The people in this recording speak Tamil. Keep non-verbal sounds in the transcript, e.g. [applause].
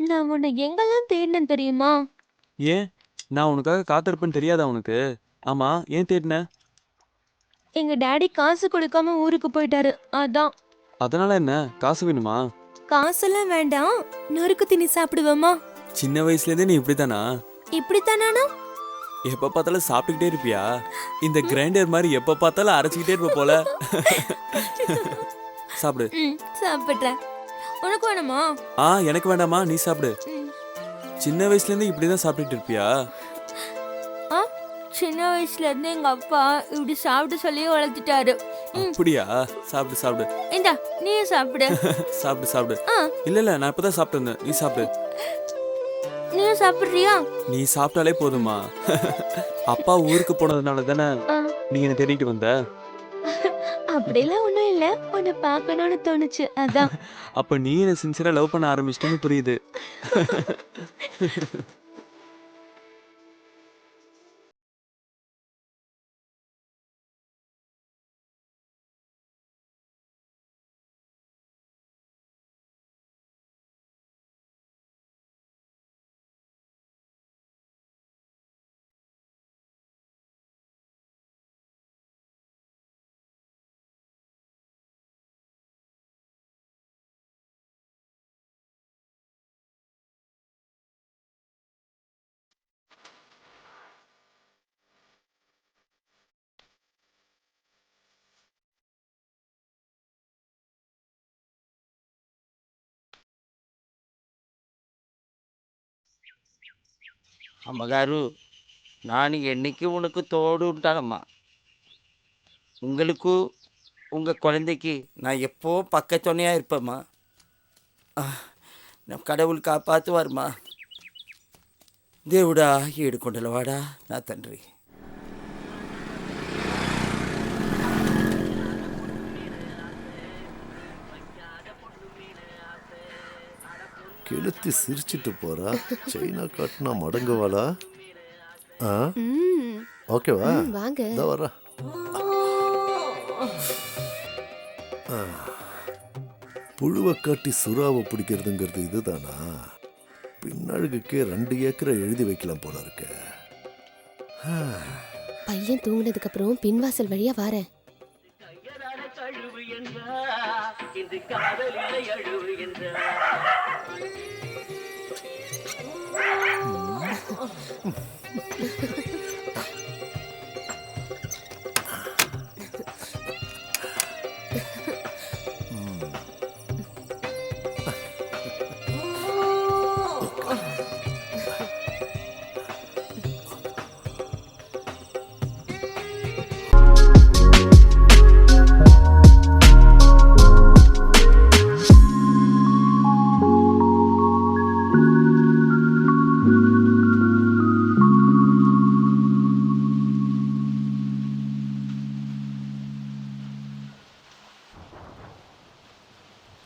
நான் உன்னை எங்கெல்லாம் தேடினேன் தெரியுமா? ஏன்? நான் உனக்காக காத்திருப்பேன்னு தெரியாதா உனக்கு? ஆமா ஏன் தேடின? எங்க டாடி காசு கொடுக்காம ஊருக்கு போயிட்டாரு. அதான். அதனால என்ன? காசு வேணுமா? காசெல்லாம் வேண்டாம். நொறுக்கு திணி சாப்பிடுவோமா? சின்ன வயசுலேருந்தே நீ இப்படித்தானா? இப்படித்தானா எப்ப பார்த்தாலும் சாப்பிட்டுக்கிட்டே இருப்பியா? இந்த கிரைண்டர் மாதிரி எப்ப பார்த்தாலும் அரைச்சிக்கிட்டே இருப்ப போல. [laughs] சாப்பிடு. சாப்பிட்றேன். உனக்கு வேணுமா? ஆ எனக்கு வேண்டாமா நீ சாப்பிடு. சின்ன வயசுலேருந்து இப்படி தான் சாப்பிட்டுட்டு இருப்பியா? ஆ சின்ன வயசுல இருந்து எங்க அப்பா இப்படி சாப்பிட்டு சொல்லி வளர்த்துட்டாரு. அப்படியா? சாப்பிடு சாப்பிடு. இந்தா நீயும் சாப்பிடு. [laughs] சாப்பிடு சாப்பிடு. இல்ல இல்ல நான் இப்பதான் சாப்பிட்டு வந்தேன். நீ சாப்பிடு. நீயும் சாப்பிடுறியா? நீ சாப்பிட்டாலே போதுமா அப்பா ஊருக்கு போனதுனால தானே நீ என்ன தேடிட்டு வந்த? அப்படிலாம் இல்ல உன்னை பார்க்கணும்னு தோணுச்சு அதான். அப்ப நீ என்ன சின்சியரா லவ் பண்ண ஆரம்பிச்சிட்டேன்னு புரியுது. [laughs] అమ్మగారు நான் என்னைக்கு உனக்கு தோடு ఉంటానమ్మా உங்களுக்கு உங்கள் குழந்தைக்கு நான் எப்போ பக்கத்துணையாக இருப்பேம்மா ஆ, நான் கடவுள் காப்பாற்றுவார்மா దేవుడా ఏడుకొండలవాడా నా తండ్రి கெளுத்தி சிரிச்சிட்டு போறா. சைனா காட்டினா மடங்குவாளா? ஆ? ஓகேவா? வாங்க. இதோ வரா புழுவை காட்டி சுறாவை பிடிக்கிறதுங்கிறது இதுதானா? பின்னழுகுக்கே ரெண்டு ஏக்கரை எழுதி வைக்கலாம் போல இருக்க. பையன் தூங்குனதுக்கு அப்புறம் பின்வாசல் வழியா வாரேன்